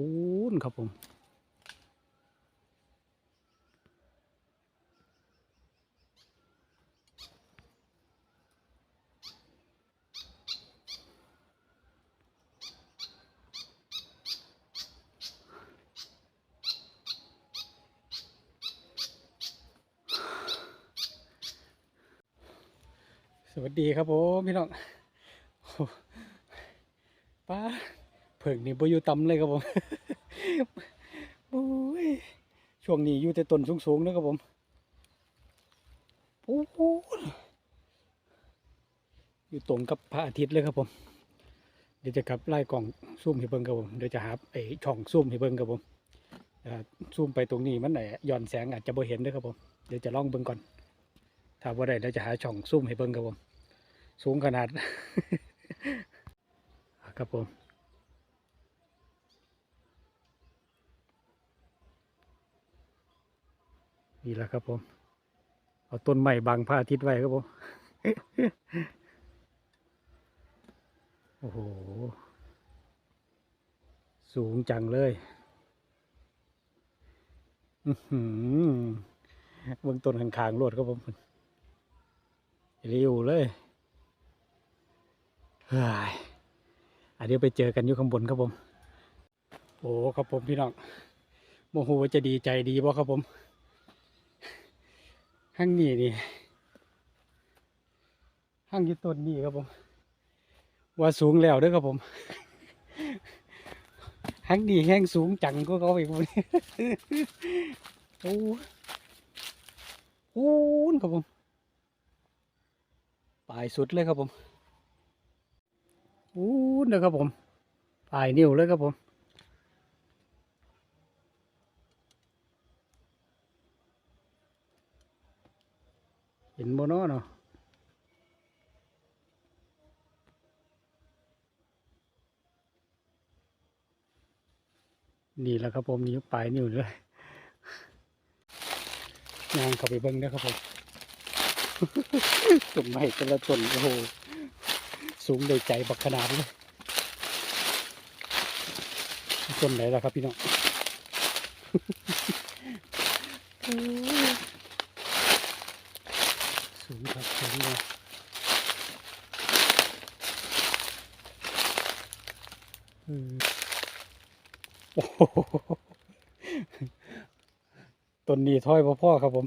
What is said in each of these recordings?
ปูนครับผมสวัสดีครับผมพี่น้องโอ้ป้าเพิ่งนี่บ่อยู่ต่ำเลยครับผมโอ้ยช่วงนี้อยู่แต่ต้นสูงๆนะครับผมโอ้อยู่ตรงกับพระอาทิตย์เลยครับผม เดี๋ยวจะกลับไล่กล่องซูมให้เบิ่งครับผม เดี๋ยวจะหาไอ้ช่องซูมให้เบิ่งครับผมอ่มไปตรงนี้มันไหนย้อนแสงอาจจะบ่เห็นเด้วยครับผม เดี๋ยวจะลองเบิ่งก่อน ถ้าว่าได้เดี๋ยวจะหาช่องซูมให้เบิ่งครับผม สูงขนาด ครับผม นี่แหละครับผม เอาต้นไม้บังพระอาทิตย์ไว้ครับผม โอ้โห สูงจังเลยเบื้องต้นข้างๆรวดครับผมเร็วเลยเฮ้ยอะเดี๋ยวไปเจอกันอยู่ข้างบนครับผม โอ้ครับผมพี่น้องโมโหจะดีใจดีบ่ครับผม ห้างนี้นี่ห้างยี่ต้นนี่ครับผม ว่าสูงแล้วด้อครับผมห้างนี้แห้งสูงจังก็เขาอีกคนโอ้โหครับผมปลายสุดเลยครับผมอู้นะครับผมปลายนิ้วเลยครับผม เห็นโมโนเนาะนี่แหละครับผมนี่ปลายนิ้วเลยงานเข้าไปเบิ้งนะครับผมต้นไม้แต่ละต้นโอ้โหสูงเลยใจบักขนาดเลยต้นไหนล่ะครับพี่น้อง สูงครับสูงเลยโอ้โหต้นนี้ถ้อยพ่อครับผม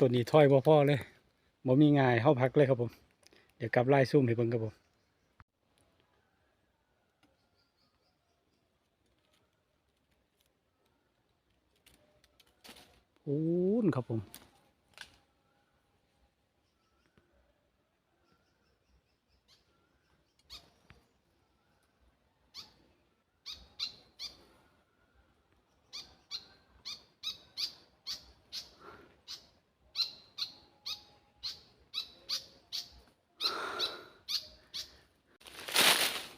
ต้นนี้ถ้อยพ่อเลยบ่มีง่ายเข้าพักเลยครับผม เดี๋ยวกลับไล่ซุ่มให้เบิ่งครับผมโอ้นครับผม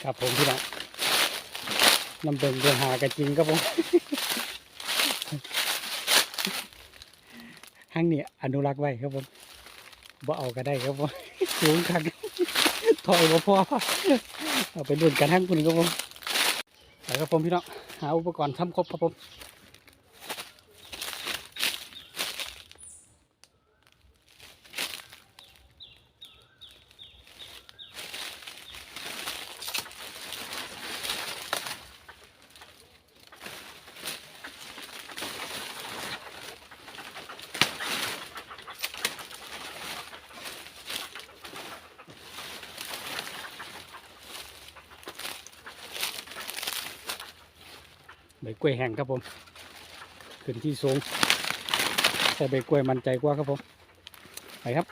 ครับผมพี่น้อง น้ำเบิ่งเดือหากันจริงครับผมห้างนี้อนุรักษ์ไว้ครับผมบ่เอาก็ได้ครับผมสูงคักถอยบ่พอเอาไปรุ่นกันห้างคุณครับผมไปครับผมพี่น้องหาอุปกรณ์ทำครบครับผม ใบกล้วยแห้งครับผม ขึ้นที่สูงใส่ใบกล้วยมันใจกว่าครับผม ไปครับ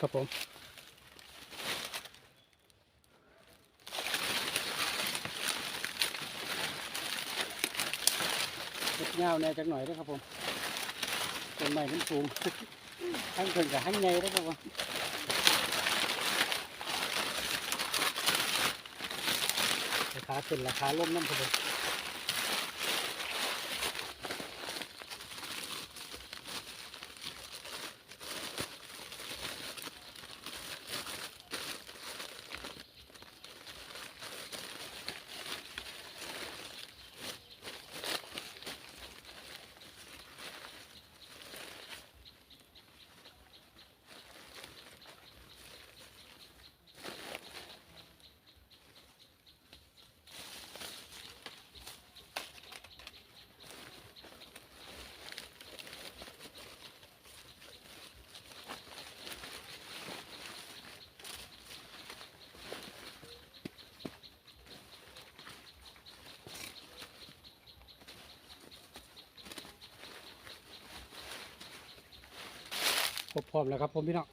ครับผมเก็บยาแน่จักหน่อยด้วยครับผมต้นไม้มันสูงทั้งเพิ่นกับทั้งใหญ่ด้วยครับผมราคาขึ้นราคาลงน้ำครับผม บพร้อมแล้วครับผมพี่น้อง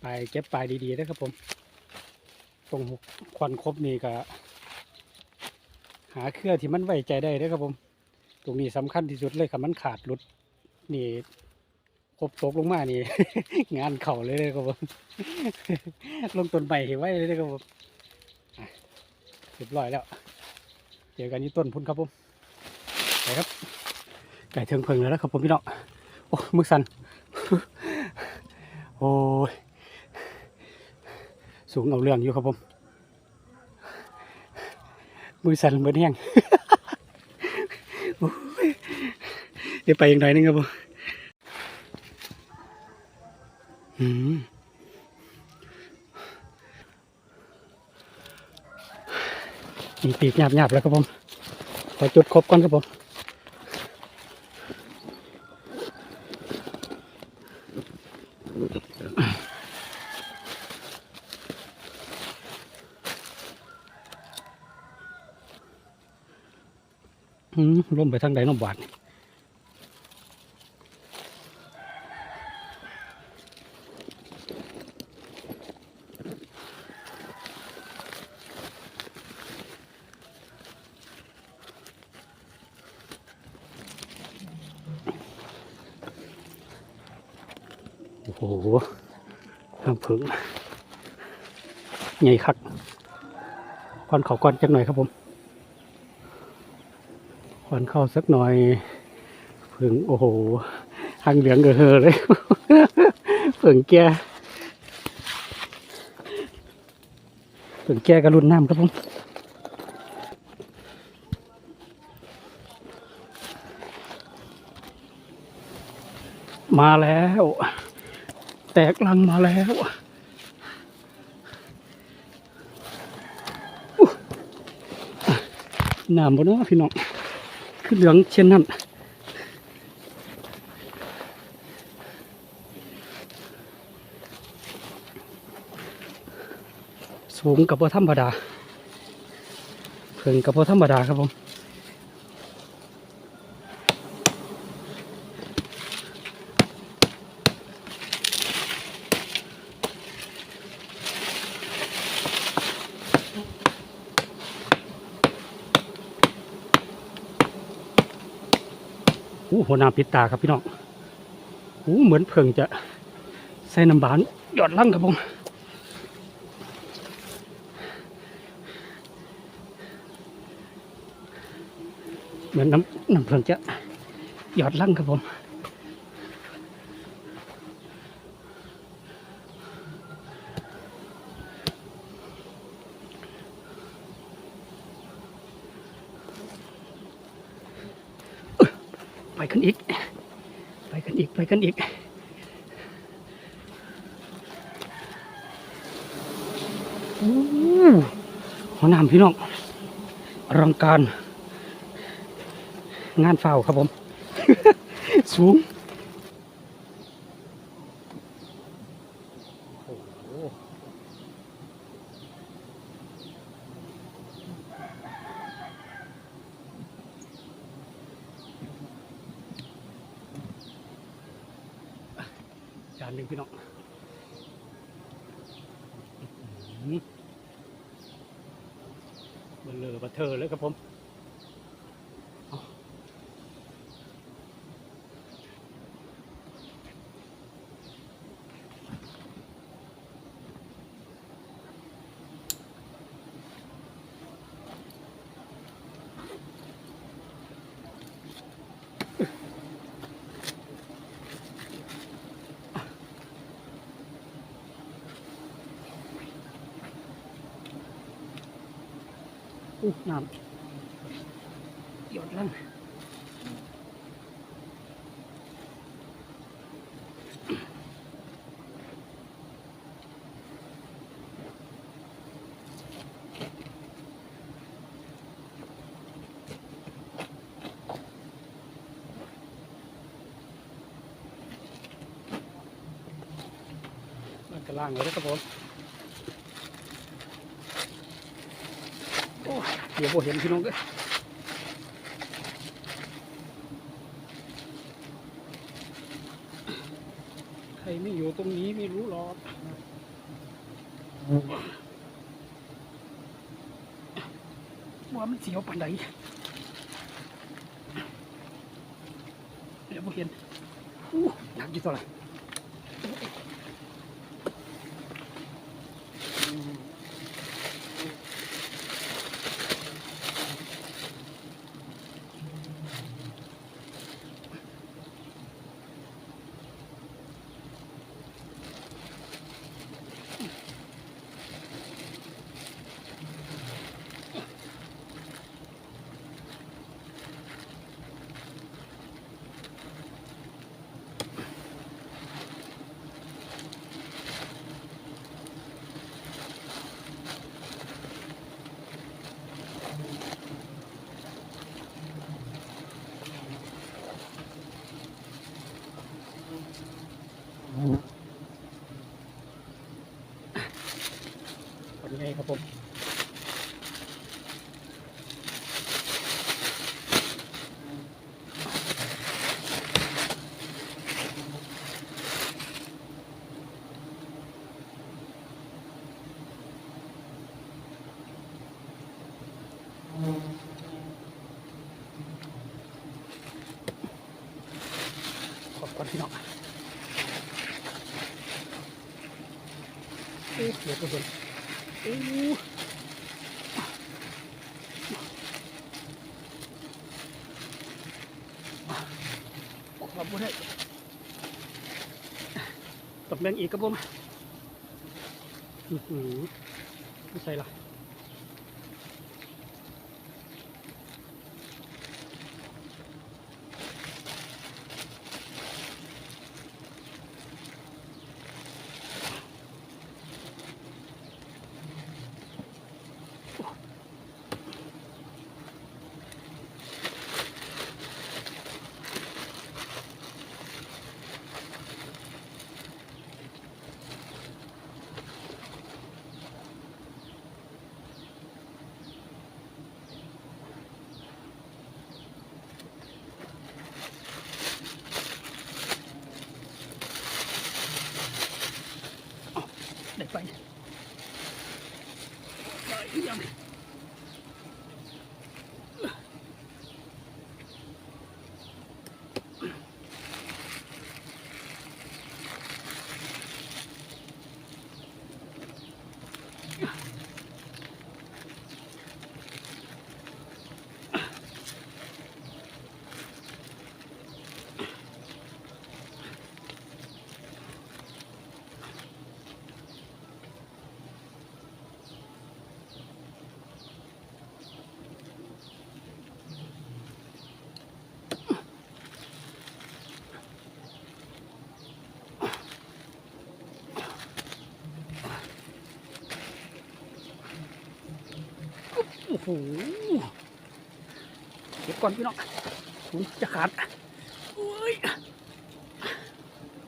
ไปเก็บปลายดีๆนะครับผม ตรงควันครบนี่ก็หาเครือที่มันไว้ใจได้นะครับผม ตรงนี้สำคัญที่สุดเลยครับมันขาดหลุด นี่ครบตกลงมานี่ งานเข่าเลยเลยครับผม ลงต้นใบไว้เลยนะครับผมเรียบร้อยแล้ว เจอกันที่ต้นพุ่นครับผมไปครับ ไก่เทิงเพิงแล้วนะครับผมพี่น้องโอ้มือสั่นโอ้ยสูงเอาเรื่องอยู่ครับผม มือสั่นเหมือนแห้งเดี๋ยวไปอีกหน่อยนึงครับผมอืมมีปีกหยาบๆแล้วครับผม ขอจุดครบก่อนครับผม อืม ล่มไปทางใดน้องบาดโอ้โหน้ำผึ้งใหญ่คักก่อนเขาก่อนจักหน่อยครับผม วันเข้าสักหน่อยผึ่งโอ้โหหางเหลืองเกอเฮอเลยผึ่งแก่ผึ่งแก่กระรุ่นน้ำครับผมมาแล้ว แตกลังมาแล้วน้ำบนน้ะพี่น้อง คือเหลืองเช่นนั้นสูงกับพธรรมดาเพิ่งกับพธรรมดาครับผม หัวหน้ำปิดตาครับพี่น้องอู้เหมือนเพิ่งจะใส่น้ำบานหยอดลั่งครับผมเหมือนน้ำน้ำเพิ่งจะหยอดลั่งครับผม ไปกันอีก ไปกันอีก ไปกันอีก โอ้หัวหน้าพี่น้องอลังการ งานเฝ้าครับผม สูง จานหนึ่งพี่น้องอื้อหือเบลเลอบัเทอร์เลยครับผม อู้น้ำหยดลั่นมันกระล่างเลยครับผม โอ้ยเดี๋ยวผมเห็นพี่น้องเอ้ยใครไม่อยู่ตรงนี้ไม่รู้หรอกว่ามันเสียวปานใดเดี๋ยวผมเห็นอู้หนักอยู่เท่าไหร่เป็น พี่น้องเอ๊ะเดี๋ยวผมเห็นโอ้ขอบคุณให้ตบแบงอีกครับผมอื้อหือไม่ใช่ละได้ไโหเก็บก่อนพี่น้องถุงจะขาดโอ้ย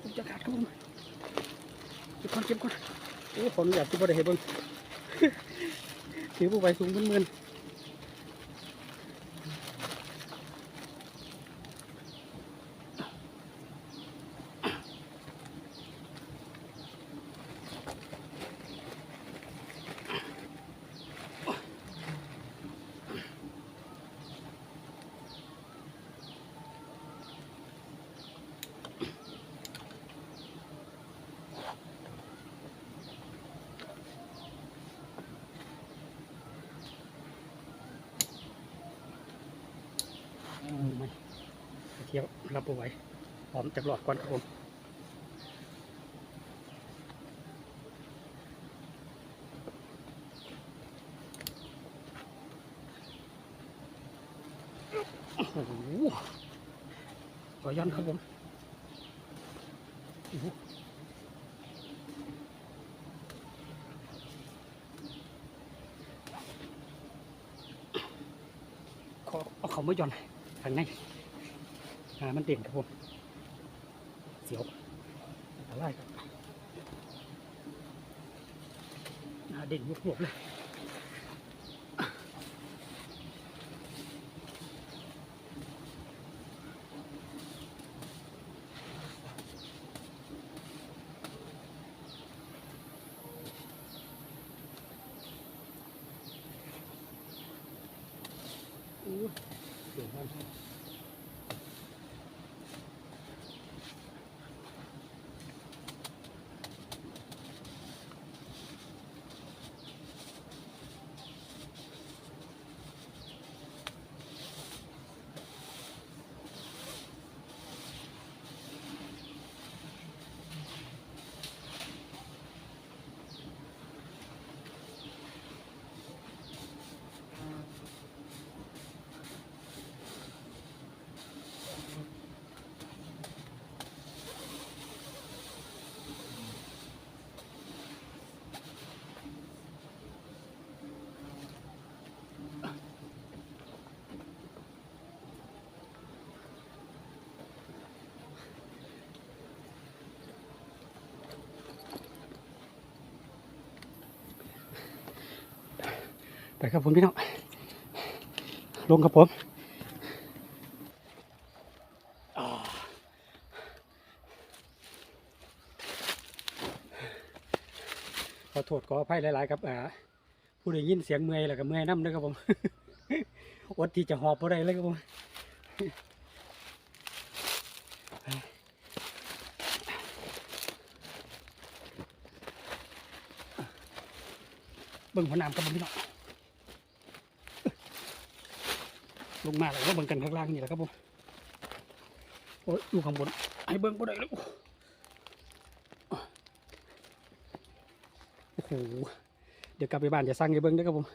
ถุงจะขาดครับผมเก็บก่อนเก็บก่อนโอ้ขออนุญาตที่บ่ได้เห็นเบิ่งถือผู้ใบสูงเป็นหมื่นไม่ เที่ยวรับเอาไว้หอมจากหลอดก่อนครับผมโอ้โหขอย้อนครับผมขอเอาเขาไมาย้อนข้างในามันเด่นครับผม เสียวอะไรครับอ่าเด่นยุกหลบเลย ครับผมพี่น้องลงครับผมอขอโทษขออภัยหลายๆครับอ่าผู้ได้ยินเสียงเมื่อยแล้วก็เมื่อยน้ำด้วยครับผมอดที่จะหอบบ่ได้เลยครับผมเบิ่งหัวน้ำกับผมพี่น้อง ลงมาแล้วก็เบิ่งกันข้างล่างนี่แหละครับผมโอ้ยอยู่ข้างบนให้เบิ่งบ่ได้เลยโอ้โหเดี๋ยวกลับไปบ้านจะสั่งให้เบิ่งด้อครับผม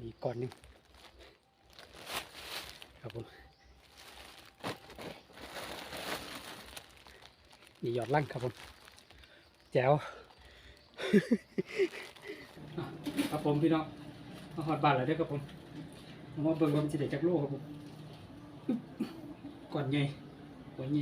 มีก่อนหนึงครับผมนี่ยอดลั่งครับผมแจ๋ว ครับผมพี่น้องมาหอดบานแล้วเด้อครับผมมาเบิ่งว่ามันสิได้จักโลกครับผมก่อนใหญ่ก่อนให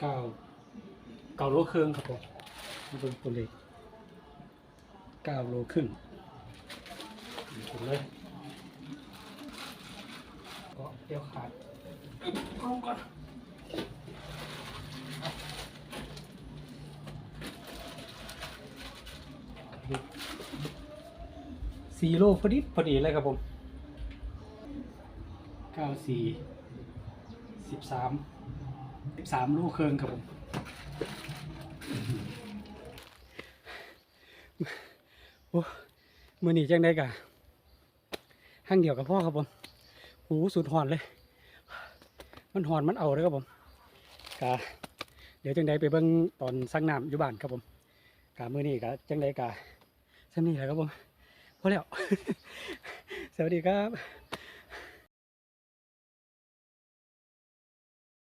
เก้าเก้าโลครึ่งครับผมมาเบิ่งตัวเลขเก้าโลครึ่งถึงเลยก็เดี๋ยวขาดลงก่อนสี่โลพอดีพอดีเลยครับผมเก้าสี่สิบสาม สิบสามลูกเครื่องครับผม โอ้มือหนีจังได้กะห้างเดียวกับพ่อครับผมหูสุดหอนเลย มันหอนมันเอาเลยครับผมกะเดี๋ยวจังได้ไปเบิ้งตอนสั่งน้ำอยู่บ้านครับผมกะมือนี้กะจังได้กะสำนี่แหละครับผมพอแล้ว สวัสดีครับ